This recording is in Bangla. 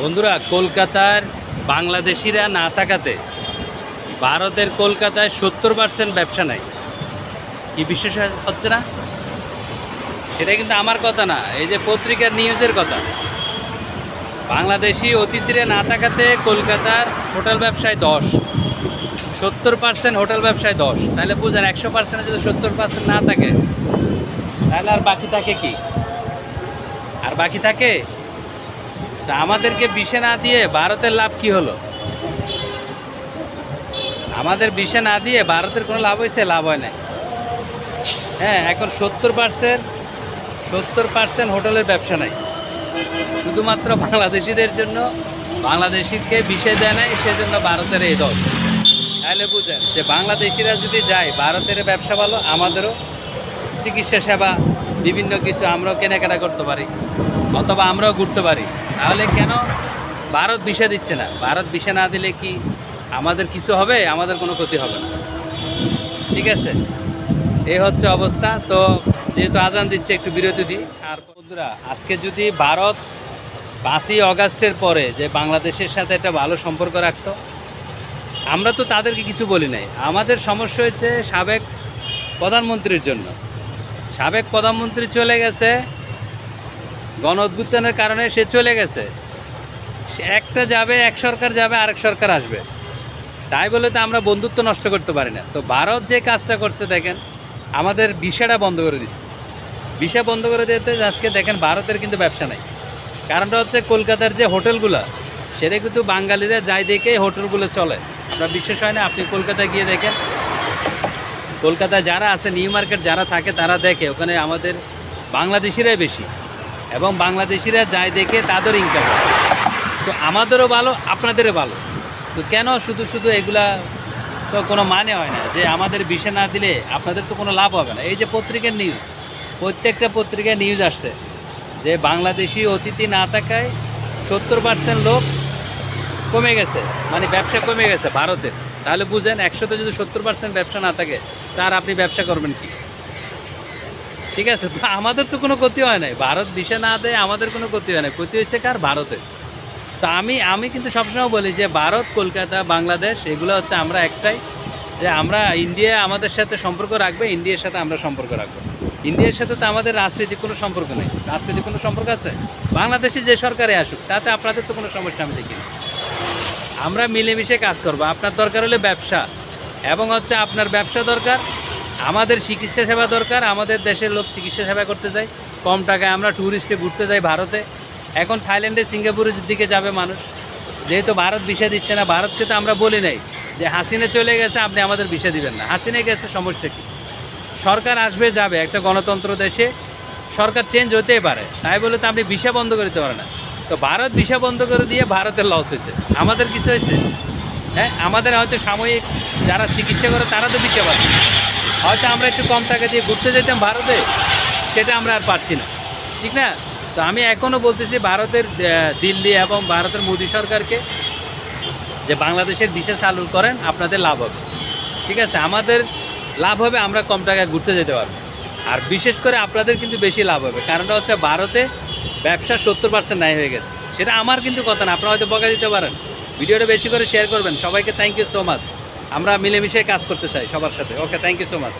বন্ধুরা, কলকাতার বাংলাদেশিরা না থাকাতে ভারতের কলকাতায় সত্তর পার্সেন্ট ব্যবসা নাই। কি বিশ্বাস হচ্ছে না? সেটা কিন্তু আমার কথা না, এই যে পত্রিকার নিউজের কথা। বাংলাদেশি অতিথিরা না থাকাতে কলকাতার হোটেল ব্যবসায় দশ, সত্তর পার্সেন্ট হোটেল ব্যবসায় দশ। তাহলে বুঝেন, একশো পার্সেন্টে যদি সত্তর পার্সেন্ট না থাকে, তাহলে আর বাকি থাকে কি? আর বাকি থাকে তা আমাদেরকে বিষে না দিয়ে ভারতের লাভ কি হলো? আমাদের বিষে না দিয়ে ভারতের কোনো লাভ হয়েছে? লাভ হয় না হ্যাঁ এখন সত্তর পার্সেন্ট সত্তর পার্সেন্ট হোটেলের ব্যবসা নাই। শুধুমাত্র বাংলাদেশিদের জন্য, বাংলাদেশিকে বিষে দেয় নাই, সেজন্য ভারতের এই দল। তাহলে বুঝেন যে বাংলাদেশিরা যদি যায়, ভারতের ব্যবসা ভালো, আমাদেরও চিকিৎসা সেবা বিভিন্ন কিছু আমরাও কেনাকাটা করতে পারি, অথবা আমরাও ঘুরতে পারি। তাহলে কেন ভারত বিষা দিচ্ছে না? ভারত বিষা না দিলে কি আমাদের কিছু হবে? আমাদের কোনো ক্ষতি হবে না। ঠিক আছে? এই হচ্ছে অবস্থা। তো যেহেতু আজান দিচ্ছে, একটু বিরতি দিই। আর বন্ধুরা, আজকে যদি ভারত পাঁচই অগাস্টের পরে যে বাংলাদেশের সাথে একটা ভালো সম্পর্ক রাখতো, আমরা তো তাদেরকে কিছু বলি নাই। আমাদের সমস্যা হয়েছে সাবেক প্রধানমন্ত্রীর জন্য। সাবেক প্রধানমন্ত্রী চলে গেছে। গণ কারণে সে চলে গেছে। একটা যাবে, এক সরকার যাবে, আরেক সরকার আসবে। তাই বলে তো আমরা বন্ধুত্ব নষ্ট করতে পারি না। তো ভারত যে কাজটা করছে দেখেন, আমাদের ভিসাটা বন্ধ করে দিচ্ছে ভিসা বন্ধ করে দিতে আজকে দেখেন ভারতের কিন্তু ব্যবসা নাই। কারণটা হচ্ছে কলকাতার যে হোটেলগুলো, সেটা কিন্তু বাঙালিরা যাই দেখে হোটেলগুলো চলে। আপনার বিশ্বাস হয় না? আপনি কলকাতায় গিয়ে দেখেন কলকাতায় যারা আছে, নিউ মার্কেট যারা থাকে, তারা দেখে ওখানে আমাদের বাংলাদেশিরাই বেশি এবং বাংলাদেশিরা যাই দেখে তাদের ইনকাম সো আমাদেরও ভালো, আপনাদেরও ভালো। তো কেন শুধু শুধু এগুলা তো কোনো মানে হয় না, যে আমাদের বিষে না দিলে আপনাদের তো কোনো লাভ হবে না। এই যে পত্রিকার নিউজ প্রত্যেকটা পত্রিকায় নিউজ আসছে যে বাংলাদেশি অতিথি না থাকায় সত্তর পার্সেন্ট লোক কমে গেছে মানে ব্যবসা কমে গেছে ভারতের তাহলে বুঝেন একশোতে যদি সত্তর পার্সেন্ট ব্যবসা না থাকে তার আপনি ব্যবসা করবেন কি? ঠিক আছে, তো আমাদের তো কোনো ক্ষতি হয় নাই। ভারত দিশে না দেয়, আমাদের কোনো ক্ষতি হয় নাই। ক্ষতি হয়েছে কার? ভারতের। তো আমি আমি কিন্তু সবসময় বলি যে, ভারত, কলকাতা, বাংলাদেশ, এগুলো হচ্ছে আমরা একটাই। যে আমরা ইন্ডিয়া আমাদের সাথে সম্পর্ক রাখবে, ইন্ডিয়ার সাথে আমরা সম্পর্ক রাখব। ইন্ডিয়ার সাথে তো আমাদের রাজনৈতিক কোনো সম্পর্ক নেই। রাজনৈতিক কোনো সম্পর্ক আছে? বাংলাদেশে যে সরকারে আসুক, তাতে আপনাদের তো কোনো সমস্যা আমি দেখি আমরা মিলেমিশে কাজ করব। আপনার দরকার হলে ব্যবসা। এবং হচ্ছে আপনার ব্যবসা দরকার, আমাদের চিকিৎসা সেবা দরকার, আমাদের দেশের লোক চিকিৎসা সেবা করতে যায়। কম টাকায় আমরা ট্যুরিস্টে ঘুরতে যাই ভারতে। এখন থাইল্যান্ডে সিঙ্গাপুরের দিকে যাবে মানুষ। যেহেতু ভারত বিষয় দিচ্ছে না, ভারতকে তো আমরা বলি নাই যে হাসিনা চলে গেছে, আপনি আমাদের বিষয় দিবেন না। হাসিনা গেছে, সমস্যা কী? সরকার আসবে, যাবে, একটা গণতন্ত্র দেশে। সরকার চেঞ্জ হতেই পারে। তাই বলে তো আপনি ভিসা বন্ধ করে দিতে পারে না। তো ভারত ভিসা বন্ধ করে দিয়ে ভারতের লস হয়েছে। আমাদের কিছু হয়েছে? হ্যাঁ আমাদের হয়তো সাময়িক যারা চিকিৎসা করে তারা তো ভিসা পাচ্ছে। হয়তো আমরা একটু কম টাকা দিয়ে ঘুরতে যেতাম ভারতে, সেটা আমরা আর পারছি না। ঠিক না? তো আমি এখনও বলতেছি ভারতের দিল্লি এবং ভারতের মোদী সরকারকে যে বাংলাদেশের বিশেষ চালু করেন, আপনাদের লাভ হবে। ঠিক আছে? আমাদের লাভ হবে, আমরা কম টাকায় ঘুরতে যেতে পারব। আর বিশেষ করে আপনাদের কিন্তু বেশি লাভ হবে। কারণটা হচ্ছে ভারতে ব্যবসা সত্তর পার্সেন্ট নাই হয়ে গেছে। সেটা আমার কিন্তু কথা না, আপনারা হয়তো বকা দিতে পারেন। ভিডিওটা বেশি করে শেয়ার করবেন। সবাইকে থ্যাংক ইউ সো মাচ আমরা মিলেমিশে কাজ করতে চাই সবার সাথে। Okay thank you so much